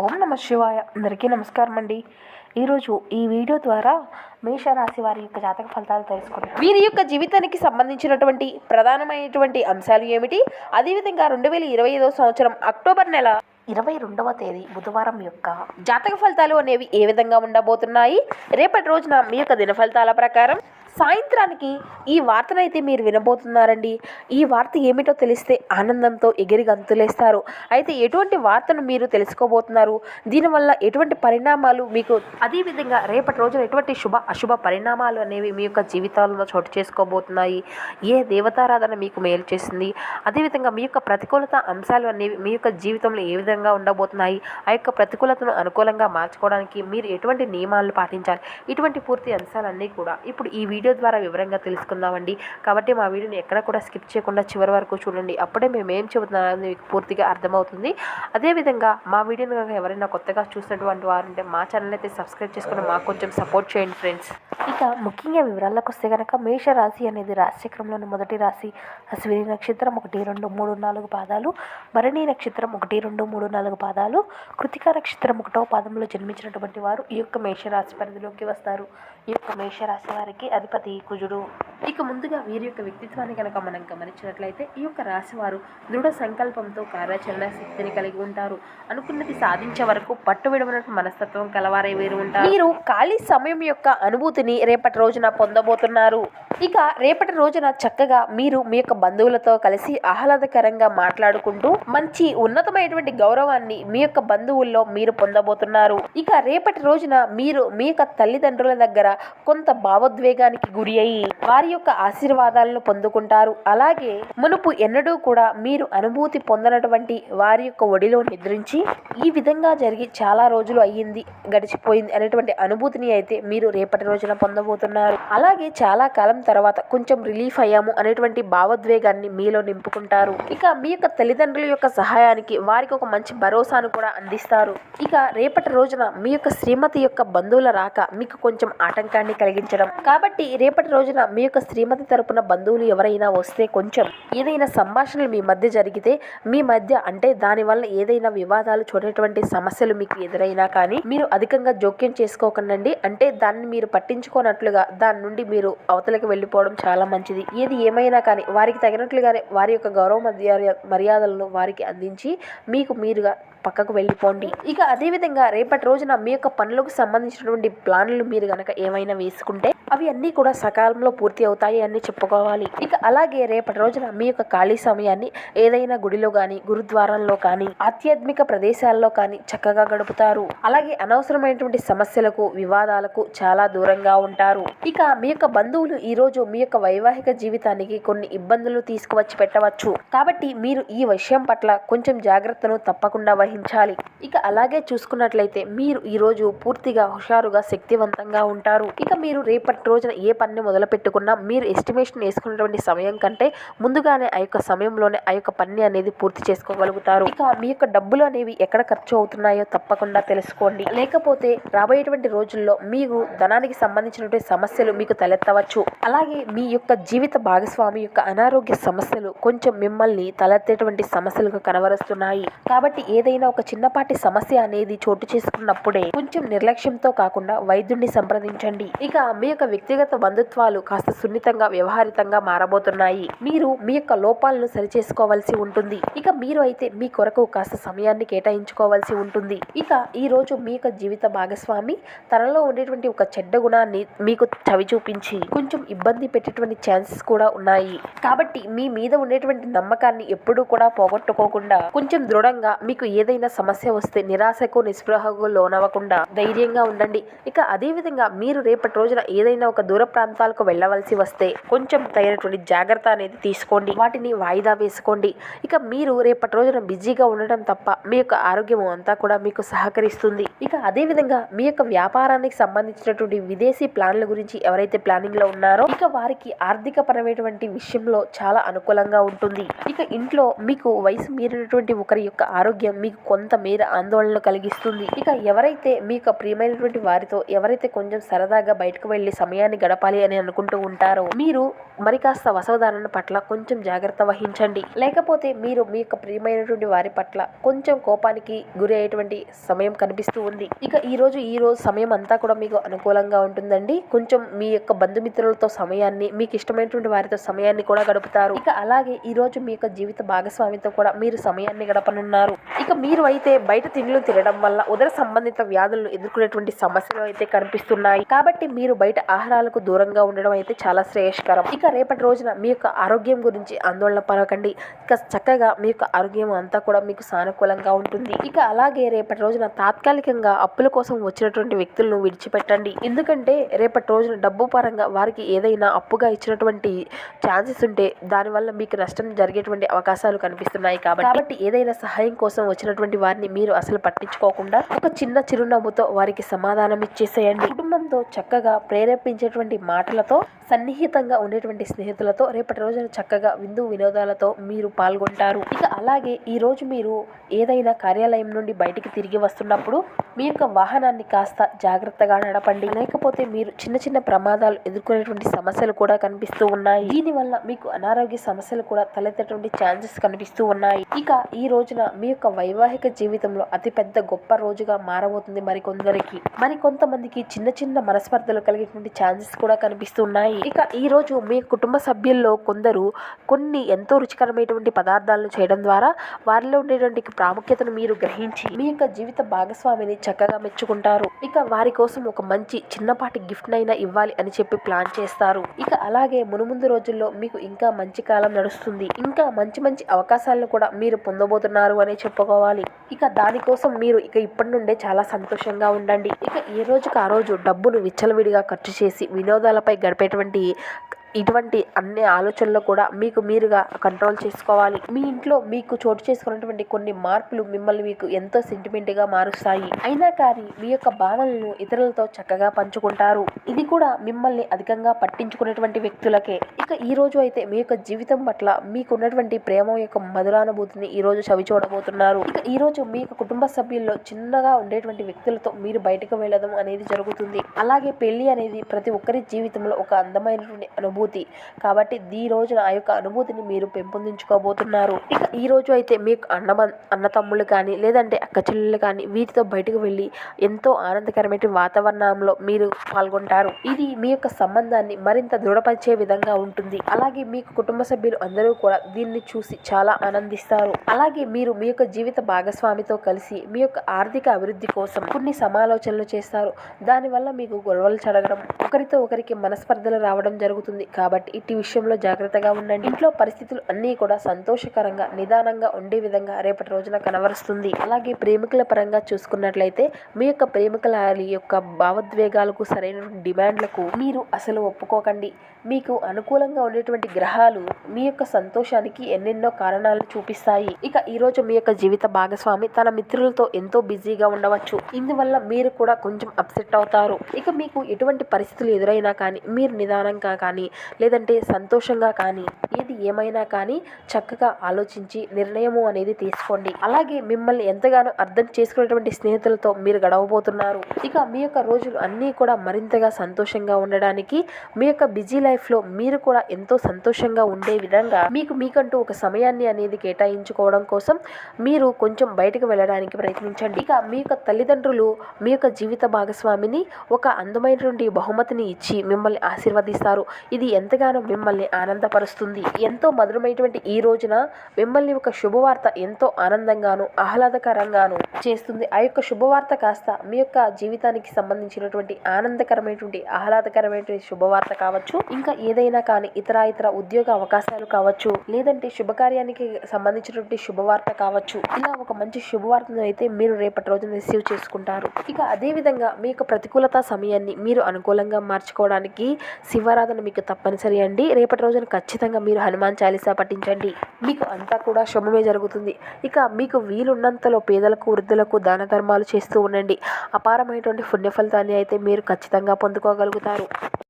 ఓం నమ శివాయ. అందరికీ నమస్కారం అండి ఈరోజు ఈ వీడియో ద్వారా మేషరాశి వారి యొక్క జాతక ఫలితాలు తెలుసుకుంటాం వీరి యొక్క జీవితానికి సంబంధించినటువంటి ప్రధానమైనటువంటి అంశాలు ఏమిటి? అదేవిధంగా రెండు వేల ఇరవై ఐదవ సంవత్సరం అక్టోబర్ నెల ఇరవై రెండవ తేదీ బుధవారం యొక్క జాతక ఫలితాలు అనేవి ఏ విధంగా ఉండబోతున్నాయి? రేపటి రోజున మీ యొక్క దిన ఫలితాల ప్రకారం సాయంత్రానికి ఈ వార్తనైతే మీరు వినబోతున్నారండి. ఈ వార్త ఏమిటో తెలిస్తే ఆనందంతో ఎగిరి గంతులేస్తారు అయితే ఎటువంటి వార్తను మీరు తెలుసుకోబోతున్నారు? దీనివల్ల ఎటువంటి పరిణామాలు మీకు అదేవిధంగా రేపటి రోజున ఎటువంటి శుభ అశుభ పరిణామాలు అనేవి మీ యొక్క జీవితాలలో చోటు చేసుకోబోతున్నాయి? ఏ దేవతారాధన మీకు మేలు చేసింది? అదేవిధంగా మీ యొక్క ప్రతికూలత అంశాలు అనేవి మీ యొక్క జీవితంలో ఏ విధంగా ఉండబోతున్నాయి? ఆ యొక్క ప్రతికూలతను అనుకూలంగా మార్చుకోవడానికి మీరు ఎటువంటి నియమాలను పాటించాలి? ఇటువంటి పూర్తి అంశాలన్నీ కూడా ఇప్పుడు ఈ వీడియో ద్వారా వివరంగా తెలుసుకుందామండి. కాబట్టి మా వీడియోని ఎక్కడ కూడా స్కిప్ చేయకుండా చివరి వరకు చూడండి. అప్పుడే మేము ఏం చెబుతున్నామని మీకు పూర్తిగా అర్థమవుతుంది. అదేవిధంగా మా వీడియోని కనుక ఎవరైనా కొత్తగా చూసినటువంటి వారుంటే మా ఛానల్ అయితే సబ్స్క్రైబ్ చేసుకుని మాకు కొంచెం సపోర్ట్ చేయండి ఫ్రెండ్స్. ఇక ముఖ్యంగా వివరాలకు వస్తే కనుక మేష రాశి అనేది రాశిచక్రంలోని మొదటి రాశి. అశ్విని నక్షత్రం ఒకటి రెండు మూడు నాలుగు పాదాలు. భరణి నక్షత్రం ఒకటి రెండు మూడు నాలుగు పాదాలు. కృతికా నక్షత్రం ఒకటో పాదంలో జన్మించినటువంటి వారు ఈ యొక్క మేషరాశి పరిధిలోకి వస్తారు. ఈ యొక్క మేషరాశి వారికి అధిపతి కుజుడు. ఇక ముందుగా వీరి యొక్క వ్యక్తిత్వాన్ని కనుక మనం గమనించినట్లయితే ఈ యొక్క రాశి వారు దృఢ సంకల్పంతో కార్యాచరణ శక్తిని కలిగి ఉంటారు. అనుకున్నది సాధించే వరకు పట్టు విడవనట్టు మనస్తత్వం కలవారే వీరు ఉంటారు. మీరు ఖాళీ సమయం యొక్క అనుభూతిని రేపటి రోజున పొందబోతున్నారు. ఇక రేపటి రోజున చక్కగా మీరు మీ యొక్క బంధువులతో కలిసి ఆహ్లాదకరంగా మాట్లాడుకుంటూ మంచి ఉన్నతమైనటువంటి గౌరవాన్ని మీ యొక్క బంధువుల్లో మీరు పొందబోతున్నారు. ఇక రేపటి రోజున మీరు మీ యొక్క తల్లిదండ్రుల దగ్గర కొంత భావోద్వేగానికి గురి అయ్యి వారి యొక్క ఆశీర్వాదాలను పొందుకుంటారు. అలాగే మునుపు ఎన్నడూ కూడా మీరు అనుభూతి పొందనటువంటి వారి యొక్క ఒడిలో నిద్రించి ఈ విధంగా జరిగి చాలా రోజులు అయ్యింది గడిచిపోయింది అనేటువంటి అనుభూతిని అయితే మీరు రేపటి రోజున పొందబోతున్నారు. అలాగే చాలా కాలం తర్వాత కొంచెం రిలీఫ్ అయ్యాము అనేటువంటి భావోద్వేగాన్ని మీలో నింపుకుంటారు. ఇక మీ యొక్క తల్లిదండ్రుల యొక్క సహాయానికి వారికి ఒక మంచి భరోసాను కూడా అందిస్తారు. ఇక రేపటి రోజున మీ యొక్క శ్రీమతి యొక్క బంధువుల రాక మీకు కొంచెం ఆటంకాన్ని కలిగించడం. కాబట్టి రేపటి రోజున మీ యొక్క శ్రీమతి తరపున బంధువులు ఎవరైనా వస్తే కొంచెం ఏదైనా సంభాషణలు మీ మధ్య జరిగితే మీ మధ్య అంటే దానివల్ల ఏదైనా వివాదాలు చూడేటువంటి సమస్యలు మీకు ఎదురైనా కానీ మీరు అధికంగా జోక్యం చేసుకోకండి అంటే దాన్ని మీరు పట్టించుకోనట్లుగా దాని నుండి మీరు అవతలకి వెళ్ళిపోవడం చాలా మంచిది. ఏది ఏమైనా కానీ వారికి తగినట్లుగానే వారి యొక్క గౌరవ మర్యాదలను వారికి అందించి మీకు మీరుగా పక్కకు వెళ్ళిపోండి. ఇక అదేవిధంగా రేపటి రోజున మీ యొక్క పనులకు సంబంధించినటువంటి ప్లాన్లు మీరు గనక ఏమైనా వేసుకుంటే అవి అన్నీ కూడా సకాలంలో పూర్తి అవుతాయి అని చెప్పుకోవాలి. ఇక అలాగే రేపటి రోజున మీ యొక్క ఖాళీ సమయాన్ని ఏదైనా గుడిలో కానీ గురుద్వారంలో కానీ ఆధ్యాత్మిక ప్రదేశాల్లో కానీ చక్కగా గడుపుతారు. అలాగే అనవసరమైనటువంటి సమస్యలకు వివాదాలకు చాలా దూరంగా ఉంటారు. ఇక మీ యొక్క బంధువులు ఈ రోజు మీ యొక్క వైవాహిక జీవితానికి కొన్ని ఇబ్బందులు తీసుకువచ్చి పెట్టవచ్చు. కాబట్టి మీరు ఈ విషయం పట్ల కొంచెం జాగ్రత్తను తప్పకుండా పాటించాలి ఇక అలాగే చూసుకున్నట్లయితే మీరు ఈరోజు పూర్తిగా హుషారుగా శక్తివంతంగా ఉంటారు. ఇక మీరు రేపటి రోజున ఏ పనిని మొదలు పెట్టుకున్నా మీరు ఎస్టిమేషన్ వేసుకున్నటువంటి సమయం కంటే ముందుగానే ఆ యొక్క సమయంలోనే ఆ యొక్క పని అనేది పూర్తి చేసుకోగలుగుతారు. ఇక మీ యొక్క డబ్బులు అనేవి ఎక్కడ ఖర్చు అవుతున్నాయో తప్పకుండా తెలుసుకోండి. లేకపోతే రాబోయేటువంటి రోజుల్లో మీకు ధనానికి సంబంధించినటువంటి సమస్యలు మీకు తలెత్తవచ్చు. అలాగే మీ యొక్క జీవిత భాగస్వామి యొక్క అనారోగ్య సమస్యలు కొంచెం మిమ్మల్ని తలెత్తేటువంటి సమస్యలకు కనబరుస్తున్నాయి. కాబట్టి ఏదైనా ఒక చిన్నపాటి సమస్య అనేది చోటు చేసుకున్నప్పుడే కొంచెం నిర్లక్ష్యంతో కాకుండా వైద్యుడిని సంప్రదించండి. ఇక మీ యొక్క వ్యక్తిగత బంధుత్వాలు కాస్త సున్నితంగా వ్యవహారితంగా మారబోతున్నాయి. మీరు మీ యొక్క లోపాలను సరిచేసుకోవాల్సి ఉంటుంది. ఇక మీరు అయితే మీ కొరకు కాస్త సమయాన్ని కేటాయించుకోవాల్సి ఉంటుంది. ఇక ఈ రోజు మీ యొక్క జీవిత భాగస్వామి తనలో ఉండేటువంటి ఒక చెడ్డ గుణాన్ని మీకు చవి చూపించి కొంచెం ఇబ్బంది పెట్టేటువంటి ఛాన్సెస్ కూడా ఉన్నాయి. కాబట్టి మీ మీద ఉండేటువంటి నమ్మకాన్ని ఎప్పుడూ కూడా పోగొట్టుకోకుండా కొంచెం దృఢంగా మీకు ఏదైనా ఏదైనా సమస్య వస్తే నిరాశకు నిస్పృహకు లోనవ్వకుండా ధైర్యంగా ఉండండి. ఇక అదే విధంగా మీరు రేపటి రోజున ఏదైనా ఒక దూర ప్రాంతాలకు వెళ్ళవలసి వస్తే కొంచెం తగినటువంటి జాగ్రత్త అనేది తీసుకోండి. వాటిని వాయిదా వేసుకోండి. ఇక మీరు రేపటి రోజున బిజీగా ఉండడం తప్ప మీ యొక్క ఆరోగ్యం అంతా కూడా మీకు సహకరిస్తుంది. ఇక అదే విధంగా మీ యొక్క వ్యాపారానికి సంబంధించినటువంటి విదేశీ ప్లాన్ల గురించి ఎవరైతే ప్లానింగ్లో ఉన్నారో ఇక వారికి ఆర్థిక పరమైనటువంటి విషయంలో చాలా అనుకూలంగా ఉంటుంది. ఇక ఇంట్లో మీకు వయసు మీరినటువంటి ఒకరి యొక్క ఆరోగ్యం మీకు కొంతమేర ఆందోళన కలిగిస్తుంది. ఇక ఎవరైతే మీకు ప్రియమైనటువంటి వారితో ఎవరైతే కొంచెం సరదాగా బయటకు వెళ్ళి సమయాన్ని గడపాలి అని అనుకుంటూ ఉంటారో మీరు మరి కాస్త వసవధారణ పట్ల కొంచెం జాగ్రత్త వహించండి. లేకపోతే మీరు మీ యొక్క ప్రియమైనటువంటి వారి పట్ల కొంచెం కోపానికి గురి అయ్యేటువంటి సమయం కనిపిస్తూ ఉంది. ఇక ఈ రోజు ఈ రోజు సమయం అంతా కూడా మీకు అనుకూలంగా ఉంటుందండి. కొంచెం మీ యొక్క బంధుమిత్రులతో సమయాన్ని మీకు ఇష్టమైనటువంటి వారితో సమయాన్ని కూడా గడుపుతారు. ఇక అలాగే ఈ రోజు మీ యొక్క జీవిత భాగస్వామితో కూడా మీరు సమయాన్ని గడపనున్నారు. ఇక మీ మీరు అయితే బయట తిండ్లు తినడం వల్ల ఉదర సంబంధిత వ్యాధులను ఎదుర్కొనేటువంటి సమస్యలు అయితే కనిపిస్తున్నాయి. కాబట్టి మీరు బయట ఆహారాలకు దూరంగా ఉండడం అయితే చాలా శ్రేయస్కరం. ఇక రేపటి రోజున మీ యొక్క ఆరోగ్యం గురించి ఆందోళన పడకండి ఇక చక్కగా మీ యొక్క ఆరోగ్యం అంతా కూడా మీకు సానుకూలంగా ఉంటుంది. ఇక అలాగే రేపటి రోజున తాత్కాలికంగా అప్పుల కోసం వచ్చినటువంటి వ్యక్తులను విడిచిపెట్టండి. ఎందుకంటే రేపటి రోజున డబ్బు పరంగా వారికి ఏదైనా అప్పుగా ఇచ్చినటువంటి ఛాన్సెస్ ఉంటే దానివల్ల మీకు నష్టం జరిగేటువంటి అవకాశాలు కనిపిస్తున్నాయి కాబట్టి కాబట్టి ఏదైనా సహాయం కోసం వచ్చినటువంటి వారిని మీరు అసలు పట్టించుకోకుండా ఒక చిన్న చిరునవ్వుతో వారికి సమాధానం ఇచ్చేసేయండి. కుటుంబంతో చక్కగా ప్రేరేపించేటువంటి మాటలతో సన్నిహితంగా ఉండేటువంటి స్నేహితులతో రేపటి రోజున చక్కగా విందు వినోదాలతో మీరు పాల్గొంటారు. ఇక అలాగే ఈ రోజు మీరు ఏదైనా కార్యాలయం నుండి బయటికి తిరిగి వస్తున్నప్పుడు మీ యొక్క వాహనాన్ని కాస్త జాగ్రత్తగా నడపండి. లేకపోతే మీరు చిన్న చిన్న ప్రమాదాలు ఎదుర్కొనేటువంటి సమస్యలు కూడా కనిపిస్తూ ఉన్నాయి. దీనివల్ల మీకు అనారోగ్య సమస్యలు కూడా తలెత్తేటువంటి ఛాన్సెస్ కనిపిస్తూ ఉన్నాయి. ఇక ఈ రోజున మీ యొక్క వైవాహిక జీవితంలో అతిపెద్ద గొప్ప రోజుగా మారబోతుంది మరికొందరికి. మరి కొంతమందికి చిన్న చిన్న మనస్పర్ధలు కలిగేటువంటి ఛాన్సెస్ కూడా కనిపిస్తున్నాయి. ఇక ఈ రోజు మీ కుటుంబ సభ్యుల్లో కొందరు కొన్ని ఎంతో రుచికరమైనటువంటి పదార్థాలను చేయడం ద్వారా వారిలో ఉండేటువంటి ప్రాముఖ్యతను మీరు గ్రహించి మీ యొక్క జీవిత భాగస్వామిని చక్కగా మెచ్చుకుంటారు. ఇక వారి కోసం ఒక మంచి చిన్నపాటి గిఫ్ట్ నైనా ఇవ్వాలి అని చెప్పి ప్లాన్ చేస్తారు. ఇక అలాగే మునుముందు రోజుల్లో మీకు ఇంకా మంచి కాలం నడుస్తుంది. ఇంకా మంచి మంచి అవకాశాలను కూడా మీరు పొందబోతున్నారు అని చెప్పుకోవాలి. ఇక దానికోసం మీరు ఇక ఇప్పటి నుండే చాలా సంతోషంగా ఉండండి. ఇక ఏ రోజుకి ఆ రోజు డబ్బును విచ్చలవిడిగా ఖర్చు చేసి వినోదాలపై గడిపేటువంటి ఇటువంటి అన్ని ఆలోచనలు కూడా మీకు మీరుగా కంట్రోల్ చేసుకోవాలి. మీ ఇంట్లో మీకు చోటు చేసుకున్నటువంటి కొన్ని మార్పులు మిమ్మల్ని మీకు ఎంతో సెంటిమెంట్గా మారుస్తాయి. అయినా కానీ మీ యొక్క భావనలను ఇతరులతో చక్కగా పంచుకుంటారు. ఇది కూడా మిమ్మల్ని అధికంగా పట్టించుకునేటువంటి వ్యక్తులకే. ఇక ఈ రోజు అయితే మీ యొక్క జీవితం పట్ల మీకు ఉన్నటువంటి ప్రేమ యొక్క మధురానుభూతిని ఈ రోజు చవి చూడబోతున్నారు. ఇక ఈ రోజు మీ యొక్క కుటుంబ సభ్యుల్లో చిన్నగా ఉండేటువంటి వ్యక్తులతో మీరు బయటకు వెళ్ళడం అనేది జరుగుతుంది. అలాగే పెళ్ళి అనేది ప్రతి ఒక్కరి జీవితంలో ఒక అందమైనటువంటి అనుభవం అనుభూతి. కాబట్టి ఈ రోజున ఆ యొక్క అనుభూతిని మీరు పెంపొందించుకోబోతున్నారు. ఇక ఈ రోజు అయితే మీకు అన్న అన్నతమ్ములు కానీ లేదంటే అక్క చెల్లెళ్ళు కానీ వీటితో బయటకు వెళ్ళి ఎంతో ఆనందకరమైన వాతావరణంలో మీరు పాల్గొంటారు. ఇది మీ యొక్క సంబంధాన్ని మరింత దృఢపరిచే విధంగా ఉంటుంది. అలాగే మీకు కుటుంబ సభ్యులు అందరూ కూడా దీన్ని చూసి చాలా ఆనందిస్తారు. అలాగే మీరు మీ యొక్క జీవిత భాగస్వామితో కలిసి మీ యొక్క ఆర్థిక అభివృద్ధి కోసం కొన్ని సమాలోచనలు చేస్తారు. దానివల్ల మీకు గొడవలు చడగడం ఒకరితో ఒకరికి మనస్పర్ధలు రావడం జరుగుతుంది. కాబట్టి ఇట్టి విషయంలో జాగ్రత్తగా ఉండండి. ఇంట్లో పరిస్థితులు అన్నీ కూడా సంతోషకరంగా నిదానంగా ఉండే విధంగా రేపటి రోజున కనవరుస్తుంది. అలాగే ప్రేమికుల పరంగా చూసుకున్నట్లయితే మీ యొక్క ప్రేమికుల యొక్క భావోద్వేగాలకు సరైన డిమాండ్లకు మీరు అసలు ఒప్పుకోకండి. మీకు అనుకూలంగా ఉండేటువంటి గ్రహాలు మీ యొక్క సంతోషానికి ఎన్నెన్నో కారణాలను చూపిస్తాయి. ఇక ఈ రోజు మీ యొక్క జీవిత భాగస్వామి తన మిత్రులతో ఎంతో బిజీగా ఉండవచ్చు. ఇందువల్ల మీరు కూడా కొంచెం అప్సెట్ అవుతారు. ఇక మీకు ఎటువంటి పరిస్థితులు ఎదురైనా కానీ మీరు నిదానంగా కానీ లేదంటే సంతోషంగా కానీ ఏది ఏమైనా కానీ చక్కగా ఆలోచించి నిర్ణయము అనేది తీసుకోండి. అలాగే మిమ్మల్ని ఎంతగానో అర్థం చేసుకునేటువంటి స్నేహితులతో మీరు గడవబోతున్నారు. ఇక మీ యొక్క రోజులు అన్నీ కూడా మరింతగా సంతోషంగా ఉండడానికి మీ యొక్క బిజీ లైఫ్లో మీరు కూడా ఎంతో సంతోషంగా ఉండే విధంగా మీకు మీకంటూ ఒక సమయాన్ని అనేది కేటాయించుకోవడం కోసం మీరు కొంచెం బయటకు వెళ్ళడానికి ప్రయత్నించండి. ఇక మీ యొక్క తల్లిదండ్రులు మీ యొక్క జీవిత భాగస్వామిని ఒక అందమైనటువంటి బహుమతిని ఇచ్చి మిమ్మల్ని ఆశీర్వదిస్తారు. ఇది ఎంతగానో మిమ్మల్ని ఆనందపరుస్తుంది. ఎంతో మధురమైనటువంటి ఈ రోజున మిమ్మల్ని ఒక శుభవార్త ఎంతో ఆనందంగాను ఆహ్లాదకరంగాను చేస్తుంది. ఆ యొక్క శుభవార్త కాస్త మీ యొక్క జీవితానికి సంబంధించినటువంటి ఆనందకరమైనటువంటి ఆహ్లాదకరమైనటువంటి శుభవార్త కావచ్చు ఇంకా ఏదైనా కానీ ఇతర ఇతర ఉద్యోగ అవకాశాలు కావచ్చు లేదంటే శుభకార్యానికి సంబంధించినటువంటి శుభవార్త కావచ్చు ఇలా ఒక మంచి శుభవార్తను అయితే మీరు రేపటి రోజున రిసీవ్ చేసుకుంటారు. ఇక అదే విధంగా మీ యొక్క ప్రతికూలత సమయాన్ని మీరు అనుకూలంగా మార్చుకోవడానికి శివారాధన మీకు తప్ప తప్పనిసరి అండి. రేపటి రోజున ఖచ్చితంగా మీరు హనుమాన్ చాలీసా పఠించండి. మీకు అంతా కూడా శుభమే జరుగుతుంది. ఇక మీకు వీలున్నంతలో పేదలకు వృద్ధులకు దాన ధర్మాలు చేస్తూ ఉండండి. అపారమైనటువంటి పుణ్య ఫలితాన్ని అయితే మీరు ఖచ్చితంగా పొందుకోగలుగుతారు.